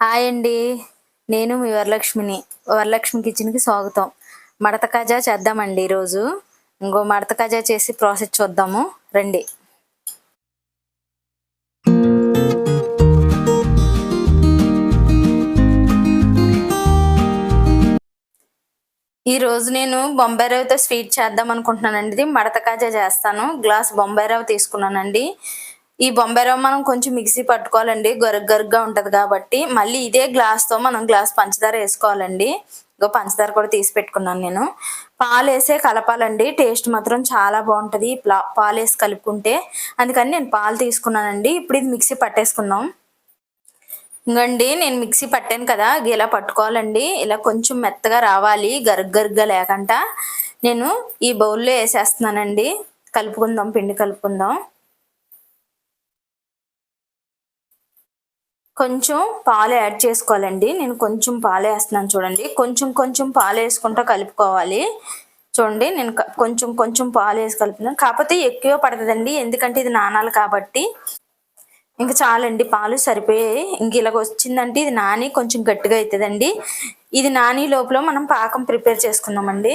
Hi అండి. నేను మీ వరలక్ష్మిని వరలక్ష్మి కిచెన్కి స్వాగతం. మడత కాజా చేద్దామండి ఈరోజు. ఇంకో మడత కాజా చేసి ప్రాసెస్ చూద్దాము. రండి. ఈరోజు నేను బొంబాయి రవ్వతో స్వీట్ చేద్దాం అనుకుంటున్నానండి. ఇది మడత కాజా చేస్తాను. గ్లాస్ బొంబాయి రవ్వ తీసుకున్నానండి. ఈ బొంబాయి రవ్వ మనం కొంచెం మిక్సీ పట్టుకోవాలండి. గరుగ్ గరుగ్గా ఉంటది కాబట్టి మళ్ళీ ఇదే గ్లాస్తో మనం గ్లాస్ పంచదార వేసుకోవాలండి. ఇంకో పంచదార కూడా తీసి పెట్టుకున్నాను నేను. పాలు వేసే కలపాలండి. టేస్ట్ మాత్రం చాలా బాగుంటుంది. ప్లా- పాలు వేసి కలుపుకుంటే. అందుకని నేను పాలు తీసుకున్నానండి. ఇప్పుడు ఇది మిక్సీ పట్టేసుకుందాం. ఇంకండి నేను మిక్సీ పట్టాను కదా. ఇలా పట్టుకోవాలండి. ఇలా కొంచెం మెత్తగా రావాలి. గరగ గరుగ్గా లేకుండా నేను ఈ బౌల్లో వేసేస్తున్నానండి. కలుపుకుందాం పిండి కలుపుకుందాం. కొంచెం పాలు యాడ్ చేసుకోవాలండి. నేను కొంచెం పాలు వేస్తున్నాను చూడండి. కొంచెం కొంచెం పాలు వేసుకుంటూ కలుపుకోవాలి. చూడండి నేను కొంచెం కొంచెం పాలు వేసి కలుపుతున్నాను. కాకపోతే ఎక్కువ పడుతుందండి. ఎందుకంటే ఇది నానాలి కాబట్టి. ఇంకా చాలండి పాలు సరిపోయాయి. ఇంక ఇలాగ వచ్చిందంటే ఇది నాని కొంచెం గట్టిగా అవుతుందండి ఇది నాని లోపల మనం పాకం ప్రిపేర్ చేసుకుందామండి.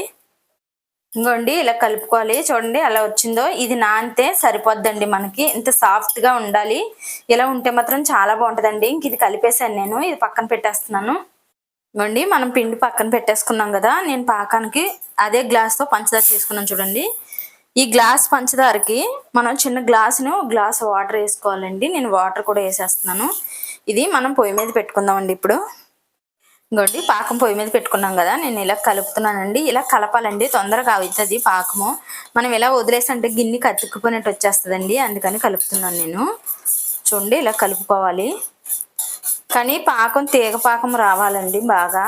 ఇంకోండి ఇలా కలుపుకోవాలి. చూడండి అలా వచ్చిందో. ఇది నానితే సరిపోద్దండి మనకి. ఇంత సాఫ్ట్గా ఉండాలి. ఇలా ఉంటే మాత్రం చాలా బాగుంటుందండి. ఇంక ఇది కలిపేసాను నేను. ఇది పక్కన పెట్టేస్తున్నాను. ఇవ్వండి మనం పిండి పక్కన పెట్టేసుకున్నాం కదా. నేను పాకానికి అదే గ్లాస్తో పంచదార తీసుకున్నాను చూడండి. ఈ గ్లాస్ పంచదారకి మనం చిన్న గ్లాసును గ్లాస్ వాటర్ వేసుకోవాలండి. నేను వాటర్ కూడా వేసేస్తున్నాను. ఇది మనం పొయ్యి మీద పెట్టుకుందామండి ఇప్పుడు. ఇంకోటి పాకం పొయ్యి మీద పెట్టుకున్నాం కదా నేను ఇలా కలుపుతున్నానండి. ఇలా కలపాలండి తొందరగా అవుతుంది పాకము. మనం ఇలా వదిలేసంటే గిన్నె కత్తుక్కుపోయినట్టు వచ్చేస్తుందండి అందుకని కలుపుతున్నాను నేను. చూడండి ఇలా కలుపుకోవాలి. కానీ పాకం తీగ పాకం రావాలండి బాగా.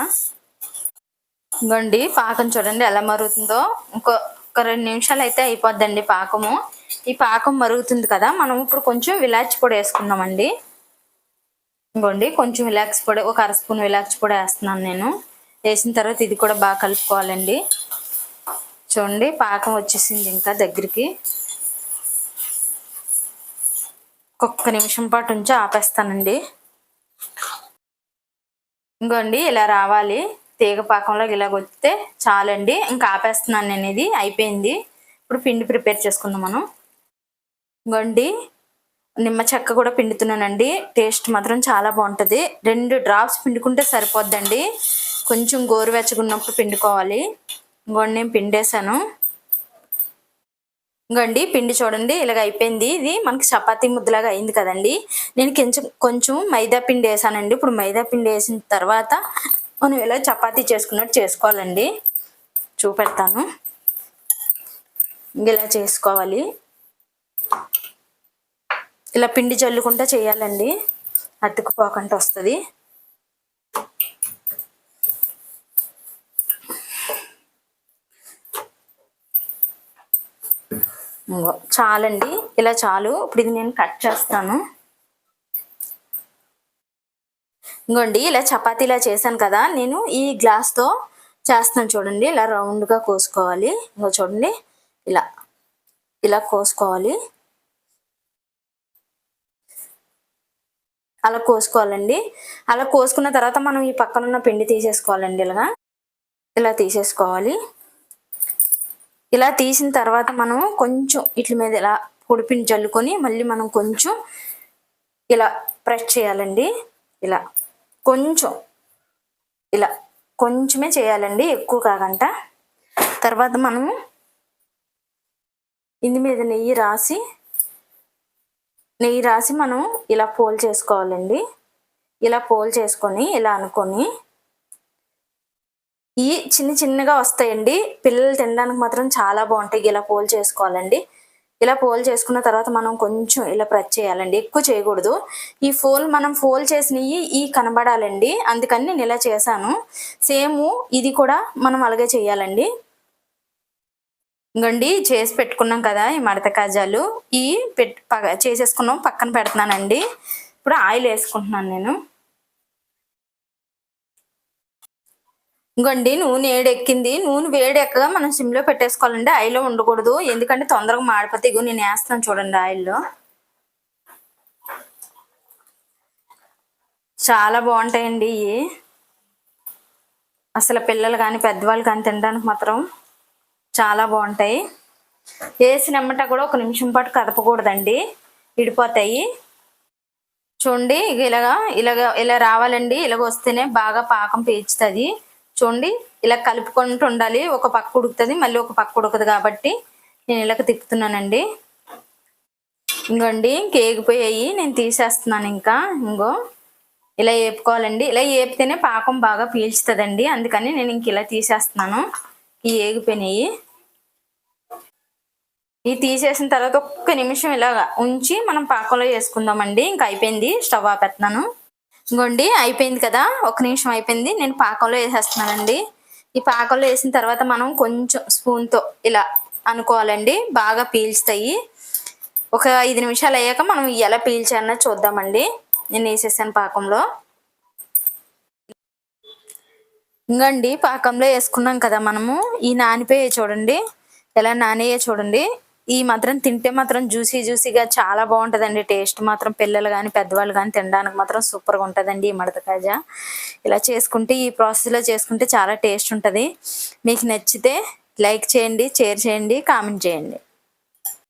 ఇంకోండి పాకం చూడండి ఎలా మరుగుతుందో. ఇంకో ఒక రెండు నిమిషాలు అయితే అయిపోద్దండి పాకము. ఈ పాకం మరుగుతుంది కదా మనం ఇప్పుడు కొంచెం విలాచి పొడి వేసుకున్నామండి. ఇంకోండి కొంచెం విలాక్స్ పొడి ఒక అర స్పూన్ విలాక్స్ పొడి వేస్తున్నాను నేను. వేసిన తర్వాత ఇది కూడా బాగా కలుపుకోవాలండి. చూడండి పాకం వచ్చేసింది ఇంకా దగ్గరికి. ఒక్క నిమిషం పాటు ఉంచి ఆపేస్తానండి. ఇంకోండి ఇలా రావాలి. తీగ పాకంలో ఇలా వస్తే చాలండి. ఇంకా ఆపేస్తున్నాను నేను ఇది అయిపోయింది. ఇప్పుడు పిండి ప్రిపేర్ చేసుకుందాం మనం. ఇంకోండి నిమ్మ చెక్క కూడా పిండుతున్నానండి. టేస్ట్ మాత్రం చాలా బాగుంటుంది. రెండు డ్రాప్స్ పిండుకుంటే సరిపోద్దండి. కొంచెం గోరువెచ్చగున్నప్పుడు పిండుకోవాలి. ఇంకోండి నేను పిండేశాను. ఇంకోండి పిండి చూడండి ఇలాగ అయిపోయింది. ఇది మనకి చపాతీ ముద్దలాగా అయింది కదండి. నేను కొంచెం కొంచెం మైదా పిండి వేసానండి. ఇప్పుడు మైదా పిండి వేసిన తర్వాత మనం ఇలా చపాతీ చేసుకున్నట్టు చేసుకోవాలండి. చూపెడతాను. ఇలా చేసుకోవాలి. ఇలా పిండి జల్లుకుంటా చేయాలండి. అతుక్కుపోకుండా వస్తుంది. చాలండి. ఇలా చాలు. ఇప్పుడు ఇది నేను కట్ చేస్తాను. ఇంకోండి ఇలా చపాతీలా చేశాను కదా. నేను ఈ గ్లాస్తో చేస్తాను చూడండి. ఇలా రౌండ్గా కోసుకోవాలి. ఇంకో చూడండి. ఇలా ఇలా కోసుకోవాలి. అలా కోసుకోవాలండి. అలా కోసుకున్న తర్వాత మనం ఈ పక్కన ఉన్న పిండి తీసేసుకోవాలండి ఇలాగా. ఇలా తీసేసుకోవాలి. ఇలా తీసిన తర్వాత మనం కొంచెం ఇట్ల మీద ఇలా పొడిపిండి చల్లుకొని మళ్ళీ మనం కొంచెం ఇలా ప్రెస్ చేయాలండి. ఇలా కొంచెం ఇలా కొంచెమే చేయాలండి ఎక్కువ కాకుండా. తర్వాత మనము ఇందు మీద నెయ్యి రాసి నెయ్యి రాసి మనం ఇలా పోల్ చేసుకోవాలండి. ఇలా పోల్ చేసుకొని ఇలా అనుకొని ఈ చిన్న చిన్నగా వస్తాయండి. పిల్లలు తినడానికి మాత్రం చాలా బాగుంటాయి. ఇలా పోల్ చేసుకోవాలండి. ఇలా పోల్ చేసుకున్న తర్వాత మనం కొంచెం ఇలా ప్రెస్ చేయాలండి. ఎక్కువ చేయకూడదు. ఈ ఫోల్ మనం ఫోల్ చేసినవి ఈ కనబడాలండి. అందుకని నేను ఇలా చేశాను. సేమ్ ఇది కూడా మనం అలాగే చేయాలండి. ఇంకండి చేసి పెట్టుకున్నాం కదా ఈ మడత కాజాలు. ఈ పెట్ పగ- చేసేసుకున్నాం పక్కన పెడుతున్నానండి. ఇప్పుడు ఆయిల్ వేసుకుంటున్నాను నేను. ఇంకోండి నూనె ఏడెక్కింది. నూనె వేడెక్కగా మనం సిమ్లో పెట్టేసుకోవాలండి. ఆయిల్లో ఉండకూడదు. ఎందుకంటే తొందరగా మాడిపోతే ఇగో నేను వేస్తాను చూడండి ఆయిల్లో. చాలా బాగుంటాయండి ఇవి అసలు పిల్లలు కానీ పెద్దవాళ్ళు కానీ తినడానికి మాత్రం చాలా బాగుంటాయి. వేసినమ్మట కూడా ఒక నిమిషం పాటు కదపకూడదండి. విడిపోతాయి. చూడండి ఇక ఇలాగా ఇలాగ ఇలా రావాలండి. ఇలాగ వస్తేనే బాగా పాకం పీల్చుతుంది చూడండి ఇలా కలుపుకుంటూ ఉండాలి. ఒక పక్క ఉడుకుతుంది మళ్ళీ ఒక పక్క ఉడకదు కాబట్టి నేను ఇలాగ తిప్పుతున్నానండి. ఇంకోండి కేగిపోయాయి నేను తీసేస్తున్నాను ఇంకా. ఇంకో ఇలా వేపుకోవాలండి ఇలా వేపితేనే పాకం బాగా పీల్చుతుందండి. అందుకని నేను ఇంక ఇలా తీసేస్తున్నాను. ఈ ఏగిపోయినాయి. ఇవి తీసేసిన తర్వాత ఒక్క నిమిషం ఇలాగా ఉంచి మనం పాకంలో వేసుకుందామండి ఇంకా అయిపోయింది. స్టవ్ ఆపేస్తున్నాను. ఇంకోండి అయిపోయింది కదా? ఒక నిమిషం అయిపోయింది. నేను పాకంలో వేసేస్తున్నానండి. ఈ పాకంలో వేసిన తర్వాత మనం కొంచెం స్పూన్తో ఇలా అనుకోవాలండి. బాగా పీల్చుతాయి. ఒక ఐదు నిమిషాలు అయ్యాక మనం ఎలా పీల్చానో చూద్దామండి. నేను వేసేసాను పాకంలో. ఇంకండి పాకంలో వేసుకున్నాం కదా మనము. ఈ నానిపోయే చూడండి. ఎలా నానేయే చూడండి. ఈ మాత్రం తింటే మాత్రం జ్యూసీ జ్యూసీగా చాలా బాగుంటుందండి. టేస్ట్ మాత్రం పిల్లలు కానీ పెద్దవాళ్ళు కానీ తినడానికి మాత్రం సూపర్గా ఉంటుందండి ఈ మడత కాజా. ఇలా చేసుకుంటే ఈ ప్రాసెస్లో చేసుకుంటే చాలా టేస్ట్ ఉంటుంది. మీకు నచ్చితే లైక్ చేయండి షేర్ చేయండి కామెంట్ చేయండి.